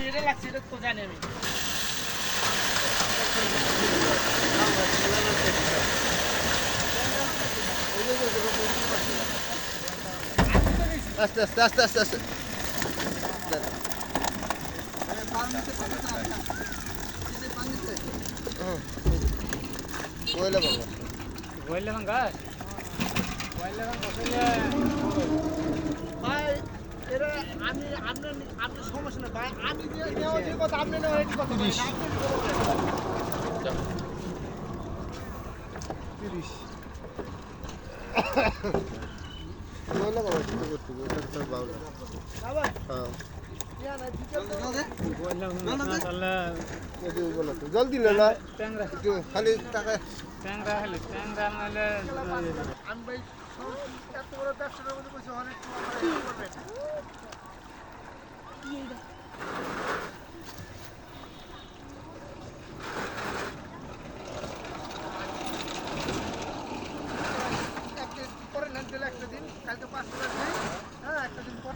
এটা লাগছে এটা তো জানি আমি। আস্তে আস্তে আস্তে আস্তে আস্তে। কইলে বাবা বললে ভাঙ্গা বললে ভাঙ্গা ভাই আমি আপনার আপনার সমস্যা না ভাই। আমি যে নেওয়া যে কথা আপনি নেওয়া এই কথা বলবেন। তিরিশ। কইলে বাবা। ঠিক করতে ওটা তো বাবা বাবা, হ্যাঁ এটি বলো জলদি খালি টাকা। আমি ভাই এত বড় ব্যবসাটার মধ্যে বসে অনেক আমার এই করবেন। একদিন পরে নেন তাহলে একটা দিন কালকে পাঁচ হাজার নেই হ্যাঁ একটা দিন পর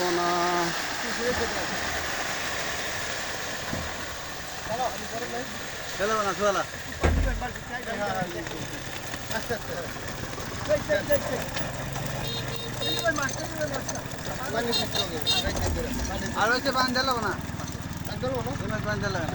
কোনা। চলো না চলো আর হচ্ছে বান দিল না? বান দিল না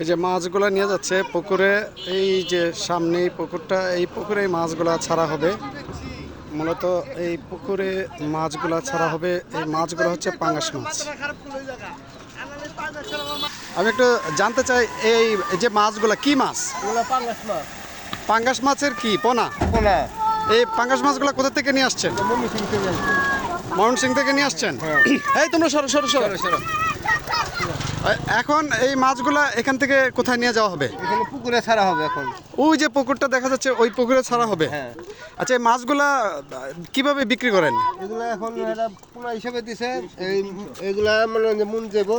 এই যে মাছগুলো নিয়ে যাচ্ছে পুকুরে এই যে সামনে এই পুকুরটা এই পুকুরে এই মাছগুলা ছাড়া হবে। মূলত এই পুকুরে মাছগুলা ছাড়া হবে এই মাছগুলো হচ্ছে পাঙ্গাস মাছ। আমি একটু জানতে চাই এই যে মাছগুলা কি মাছ? পাঙ্গাস মাছের কি? পোনা? কোনা এই পাঙ্গাস মাছগুলো কোথা থেকে নিয়ে আসছেন? মমি সিং থেকে ময়মনসিং থেকে নিয়ে আসছেন? এই তোমরা সরো সরো সরো। এ- এখন এই মাছগুলা এখান থেকে কোথায় নিয়ে যাওয়া হবে? এখানে পুকুরে ছাড়া হবে এখন। ওই যে পুকুরটা দেখা যাচ্ছে ওই পুকুরে ছাড়া হবে? হ্যাঁ। আচ্ছা এই মাছগুলা কীভাবে বিক্রি করেন? এগুলো এখন এরা পোনা হিসাবে দিছে এই এগুলা মানে যে মন যাব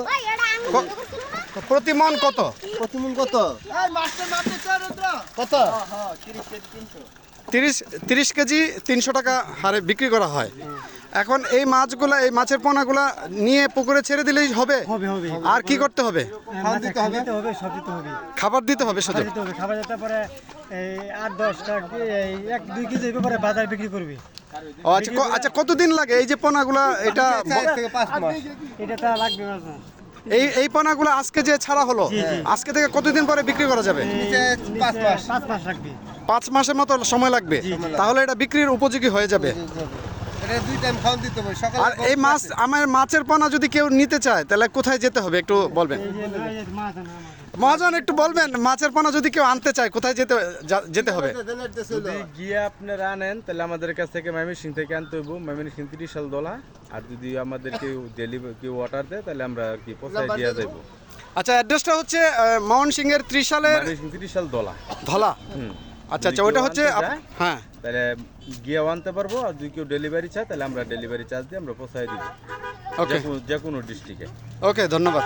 প্রতি মন কত? প্রতি মন কত? এই মাছটার নাম চার রুদ্র। কত? তিরিশ তিরিশ কেজি তিনশো টাকা হারে বিক্রি করা হয়। এখন এই মাছগুলা এই মাছের পোনাগুলা নিয়ে পুকুরে ছেড়ে দিলেই হবে? হবে হবে। আর কি করতে হবে? খাওয়া দিতে হবে হবে সব দিতে হবে। খাবার দিতে হবে শুধু দিতে হবে খাবার দিতে পরে এই আট দশটা এই এক দুই কেজি পরে বাজার বিক্রি করবি। ও আচ্ছা আচ্ছা কতদিন লাগে? এই যে পোনাগুলা এটা এটা তা লাগবে এই এই পোনাগুলো আজকে যে ছাড়া হলো। আজকে থেকে কতদিন পরে বিক্রি করা যাবে? পাঁচ মাস। পাঁচ মাস লাগবে। পাঁচ মাসের মতো সময় লাগবে। তাহলে এটা বিক্রির উপযোগী হয়ে যাবে? এটা দুই টাইম খাওয়া দিতে হবে। সকালে আর এই মাছ আমার মাছের পোনা যদি কেউ নিতে চায় তাহলে কোথায় যেতে হবে? একটু বলবেন। মহাজন একটু বলবেন মাছের পোনা যদি কেউ আনতে চায় কোথায় যেতে যেতে হবে? যদি গিয়ে আপনারা আনেন তাহলে আমাদের কাছ থেকে ময়মনসিং থেকে আনতে হইব। ময়মনসিং তিরিশ সাল দোলা। আর যদি আমাদের কেউ ডেলিভারি কেউ অর্ডার দেয় তাহলে আমরা কি পৌঁছায় দিয়ে দেবো। আচ্ছা অ্যাড্রেসটা হচ্ছে মহন সিং এর ত্রিশালের ময়মনসিং তিরিশ সাল দোলা। ধলা। আচ্ছা আচ্ছা ওটা হচ্ছে হ্যাঁ। তাহলে গিয়ে আনতে পারব আর যদি কেউ ডেলিভারি চায় তাহলে আমরা ডেলিভারি চার্জ দিয়ে আমরা পৌঁছায় দিব। ওকে যে কোনো ডিস্ট্রিক্টে ওকে ধন্যবাদ।